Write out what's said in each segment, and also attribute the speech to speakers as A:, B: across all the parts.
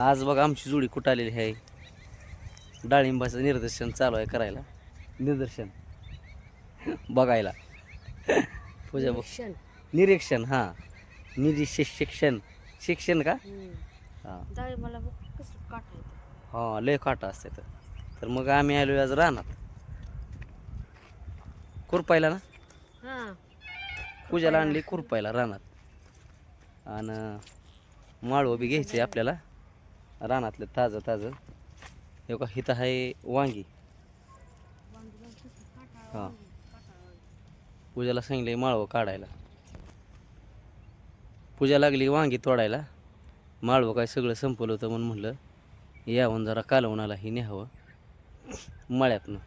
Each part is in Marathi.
A: आज बघा आमची जोडी कुठं आलेली आहे. डाळिंबाचं निदर्शन चालू आहे करायला. निदर्शन. बघायला. पूजा बघ. निरीक्षण. हां. निरीक्षण. शिक्षण शिक्षण का. हां. हां लय काटा असते तर. मग आम्ही आलो आज रानात. खुरपायला ना?
B: हा.
A: पूजाला आणली खुरपायला रानात. आणि माळवं बी घ्यायचे आपल्याला. रानातलं ताजं ताजं. हे का इथं आहे वांगी. हां. पूजाला सांगितले माळवं काढायला. पूजा लागली वांगी तोडायला. माळवं काय सगळं संपलं होतं म्हणून म्हणलं यावं जरा कालवणाला ही न्यावं. मळ्यातनं.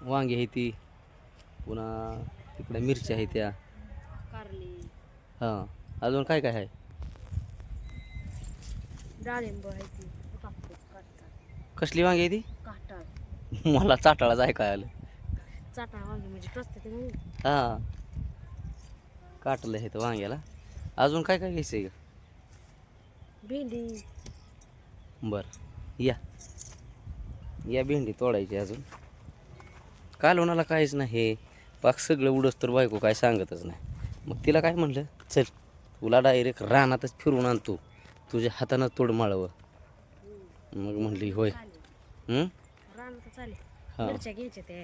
A: वांगी आहे ती. पुन्हा तिकडे मिरच्या आहे त्या. हां. अजून काय काय आहे?
B: डाळिंब आहे ती कापतो काढतात
A: कसली वांगी आहे ती? मला चाटाळाच ऐकाय आलं.
B: चाटा वांगी म्हणजे टोचते ते म्हणून
A: हां. काटलं आहे तर वांग्याला. अजून काय काय घ्यायचं आहे
B: भेंडी.
A: बरं. या. या भेंडी तोडायची अजून. कालवणाला काहीच नाही पाक सगळं उडस तर बायको काय सांगतच नाही. मग तिला काय म्हणलं? चल तुला डायरेक्ट रानातच फिरून आणतो. तुझ्या हातानं तोड माळवं. मग म्हणली होय. हं? हां.
B: मिरच्या घ्यायच्या ते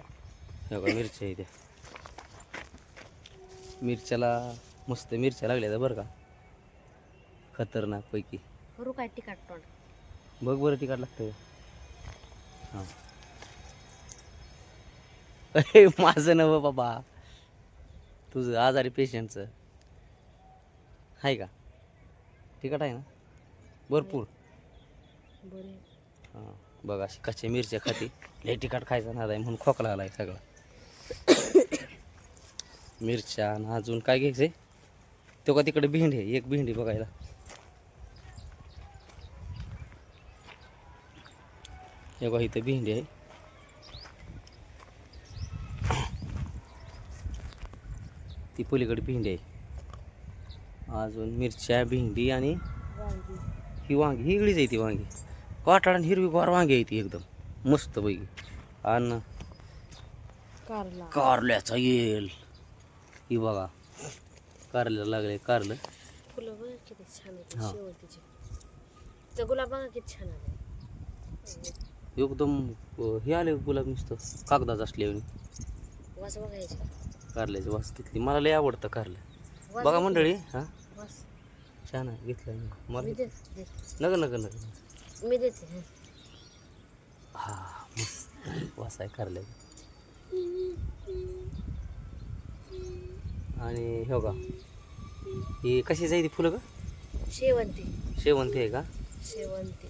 A: हे बघा मिरच्या इथे मिरच्याला मस्त मिरच्या लागल्या तर बरं का. खतरनाक पैकी
B: करू काय तिखट तोंड?
A: बघ बरं तिकट लागतं हां. अरे माझं नव बाबा. तुझं आजारी पेशंटचं आहे का? तिकट आहे ना? भरपूर.
B: बरे
A: हां बघ अशी कच्च्या मिरच्या खाती. लय तिखट खायचा नाद आहे म्हणून खोकला आलाय सगळा. मिरच्या आणि अजून काय घ्यायचंय? तो का तिकडे भेंडी आहे एक भेंडी बघायला. हे बघा इथं भेंडी आहे. ती पलीकडे भेंडी आहे. अजून मिरच्या भेंडी आणि ही वांगी ही इगळीच आहे ती वांगी. काटाळ आणि हिरवी गार वांगी आहे ती एकदम. मस्त पैकी. आणि
B: कारला.
A: कारल्याचा येल. ही बघा. कारल्याला लागले कारलं.
B: फुलं बघा किती छान होते
A: हा.
B: शेवंतीचे. ते गुलाब बघा किती छान आले
A: एकदम अं, हे आले गुलाब नुसतं. कागदाच असले
B: वास
A: कारल्याची वास घेतली मला लय आवडतं कारलं. बघा. मंडळी हां.
B: वास.
A: छान आहे घेतलं मला. नका नका नका
B: मी देते हं.
A: मस्त. वास आहे कारल्याचा आणि हो का ही कशी जायची फुलं का
B: शेवंती.
A: शेवंती आहे का?
B: शेवंती.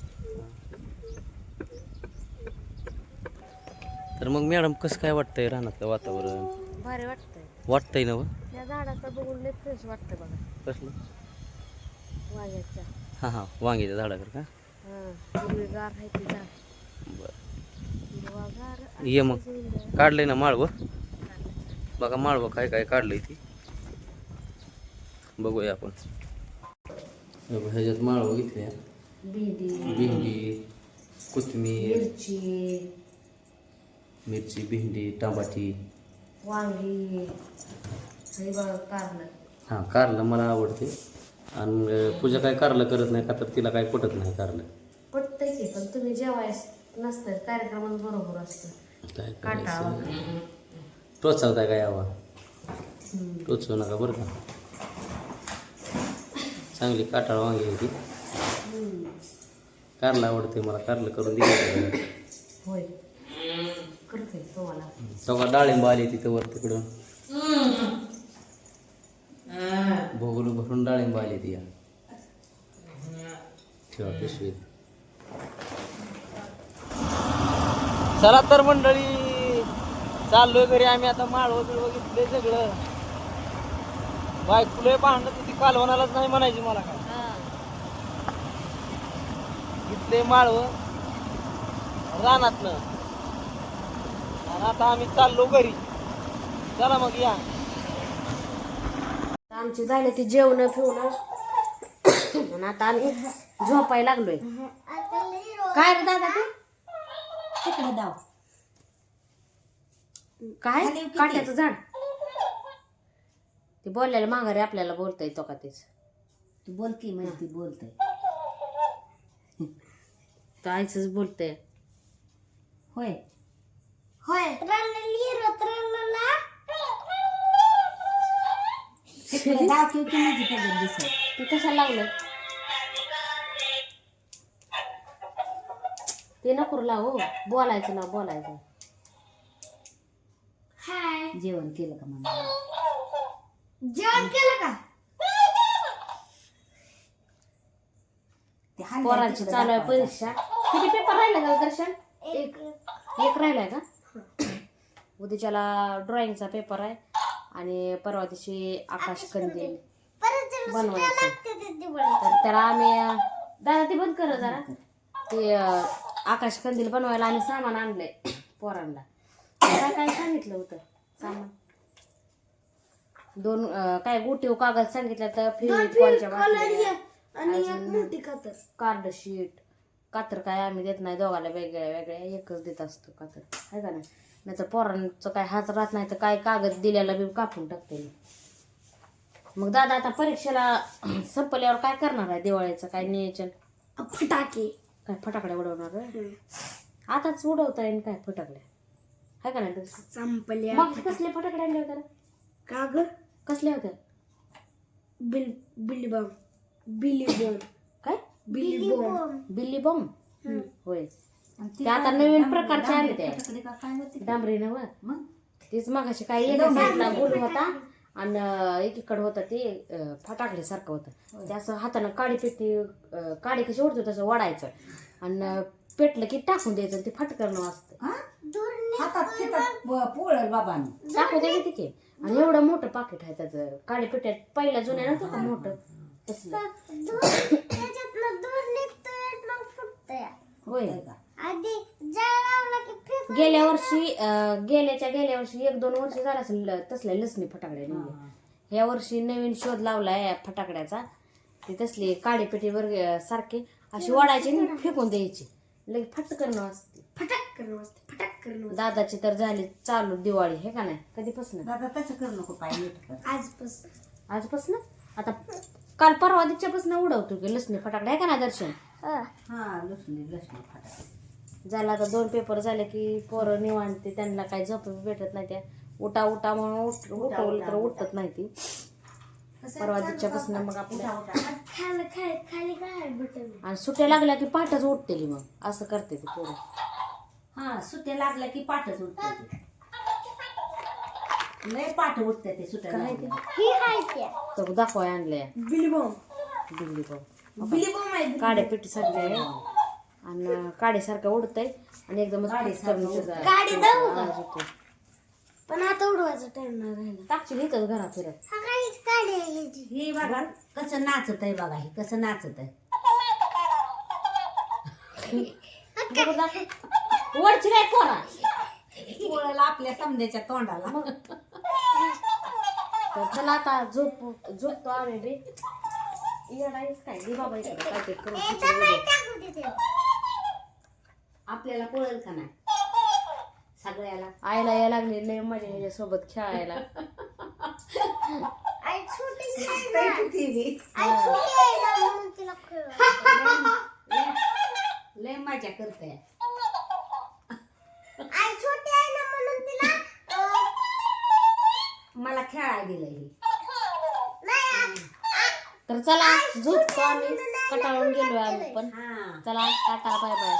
A: तर मग मॅडम कसं काय वाटतंय रानातलं वातावरण?
B: भारी वाटतंय.
A: वाटतंय ना?
B: त्या झाडाचं बघून फ्रेश वाटतं बघा.
A: कसलं?
B: वांग्याच्या.
A: हां हां. वांग्याच्या झाडाकडे का?
B: हिरवीगार आहे ती झाड.
A: बरं.
B: हिरवागार
A: ये मग. काढलंय ना माळवं? बघा माळवं काय काय काढलंय ती. बघूया आपण. हे बघ, ह्याच्यात माळवं घेतल्या.
B: भेंडी.
A: भेंडी कोथिंबीर.
B: मिरची.
A: मिरची भेंडी टमाटी.
B: वांगी. हे बघा कारलं.
A: हां कारलं मला आवडते. आणि पूजा काय कारलं करत नाही का तर तिला काय पटत नाही कारलं?
B: पटतंय की पण तुम्ही जेवायस नसतं कार्यक्रमात बरोबर असतं
A: काय
B: काटा
A: करायचं? टोचावताय काय यावा? टोचवू नका बरं का. चांगली काटाळ वांगी आहे ती. कारला आवडते मला कारलं करून दिलं
B: होय. करते तुम्हाला.
A: तेव्हा डाळिंब आली तिथं वर तिकडून भोगलू डाळिंब आली ती ठेवा पिशवीत चला तर मंडळी चाललोय घरी आम्ही. आता माळव बिळवं घेतले सगळं. बायकुले भांडत होती कालवणालाच नाही म्हणायची मला काय. घेतले माळव रानातनं आणि आता आम्ही चाललो घरी. चला मग या.
B: आमची झाले ती जेवण फिवणं आणि आता आम्ही झोपायला लागलोय. काय रे दादा ते?
C: तिकडे दाव
B: काय? काट्याचं झाड. ते बोललेलं माघारी आपल्याला बोलता येतो का तेच.
C: तू बोल की म्हणजे ती बोलतय.
B: तर आईच बोलतंय.
C: होय.
D: होय.
C: की की माझी दिसत
B: ते कशाला लागलं ते नको लावू. बोलायचं ना बोलायचं.
D: हाय.
C: जेवण केलं का मला
D: जेवण केलं का?
C: ते हाललंय
B: पोरांची
C: तिकडे
B: चालू आहे
C: दाखवायचं.
B: परीक्षा. किती पेपर राहिले का दर्शन?
D: एक.
B: एक राहिलाय का? उद्याच्याला ड्रॉइंगचा पेपर आहे. आणि परवा दिवशी आकाश कंदील बनवायचं. तर त्याला आम्ही दादा ते बंद कर जरा. ते आकाश कंदील बनवायला आम्ही सामान आणलंय पोरांना. काय काय सांगितलं होतं? सामान. दोन अं, काय गोटीव कागद सांगितलं तर
D: कातर.
B: कार्ड शीट कातर काय आम्ही देत नाही. दोघाला वेगळ्या वेगळ्या एकच देत असतो कातर. आहे का नाही? नाही तर पोरांचं काय हात राहत नाही तर काय कागद दिल्याला बी कापून टाकते मी. मग दादा आता परीक्षेला संपल्यावर काय करणार आहे दिवाळीचं? काय नियोजन?
D: फटाके.
B: काय फटाकड्या उडवणार आहे? आताच उडवता येईल काय फटाकड्या आहे का नाही
D: संपल्या
B: मग कसले फटाकडे आणले होते रे?
D: का ग?
B: कसले होते?
D: बिल बिली बॉम्ब बिली बॉम्ब
B: काय?
D: बिली बॉम्ब
B: बिल्ली बॉम्ब होय.
C: ती
B: आता
C: काय
B: नवीन प्रकारचे आले ते. डांबरी नव
C: मग?
B: तेच मगाशी काय एका साईडला गोल होता आणि एकीकडे होता ते फटाकडे सारखं होतं. ते असं हातानं काडी पेटी काडी कशी ओढतो तसं ओढायचं. आणि पेटलं की टाकून द्यायचं आणि ते फटकरणं
C: हा? हातात पोळल बाबांनी.
B: टाकू द्या किती की आणि एवढं मोठं पाकिट आहे त्याचं. काडी पेट्यात पहिल्या जुन्या नव्हतं का मोठं. तसलं. होय
D: की?
B: गेल्या वर्षी अं, गेल्याच्या गेल्या वर्षी एक दोन वर्ष झालं असेल तसल्या लसणी फटाकड्या निघल्या. या वर्षी नवीन शोध लावलाय फटाकड्याचा. ते तसली काडीपेटीवर अं, सारखे अशी ओढायची आणि फेकून द्यायची. लगेच फटकन असते
D: फटाक करणं वाजते फटाक करणं
B: दादाची तर झाली चालू दिवाळी हे का नाही? कधीपासून?
C: दादा तसं करू नको पाय नीट कर.
D: आजपासून.
B: आजपासून? आता काल परवा दिवच्यापासून उडवतो की लसणी फटाकडे आहे का ना दर्शन?
C: हा. लसणी लसणी फटाकडे
B: झालं आता दोन पेपर झाले की पोरं निवांते त्यांना काही झोप भेटत नाही त्या. उठा उठा म्हणून उठ उठवलं तर उठत नाही ती. परवा दिवच्यापासून मग आपल्या
D: खाली खाली खाली काय बटन?
B: आणि सुट्या लागल्या की पाठच उठतेली मग. असं करते ती पोरं.
C: हा सुट्या लागल्या की पाठच उठते ते. लय पाठ उठते ते सुट्या.
D: ही
B: दाखवाय आणलंय
D: बिली बॉम्ब
B: दिल्ली भाऊ
D: बिली बॉम्ब आहे
B: काड्या पेटी सारखं आहे. आणि काड्यासारखं उडतंय आणि एकदमच
C: काडीसारखं
B: करून
D: का?
B: आवाज येतोय.
D: पण आता उडवायचा टाइम नाही राहिला
B: टाकशील इथंच घरात फिरत
D: हा काढी आहे.
C: हे बघा कसं नाचत आहे बघा हे कसं नाचत आहे
B: बघू दाखव. वरची काय
C: पोळाला आपल्या समद्याच्या तोंडाला
B: मग तर चला आता झोप झोपतो आम्ही बी येडायच काय दे बाबा इकडे करून.
D: टाकू ते.
C: आपल्याला पोळल का नाही? सगळ्याला.
B: आईला यायला लागली लय मजा ह्याच्यासोबत खेळायला.
D: आई छोटी आहे ना.
C: लय
D: आई छोटी आहे ना म्हणून तिला खेळवायचं.
C: लय मजा करते.
D: आई छोटी आहे ना म्हणून तिला अं,
C: मला खेळायला दिलं हे.
D: नाही
B: तर चला झोपतो आम्ही. कटाळून गेलो आम्ही पण.
C: हा.
B: चला टाटा बाय बाय.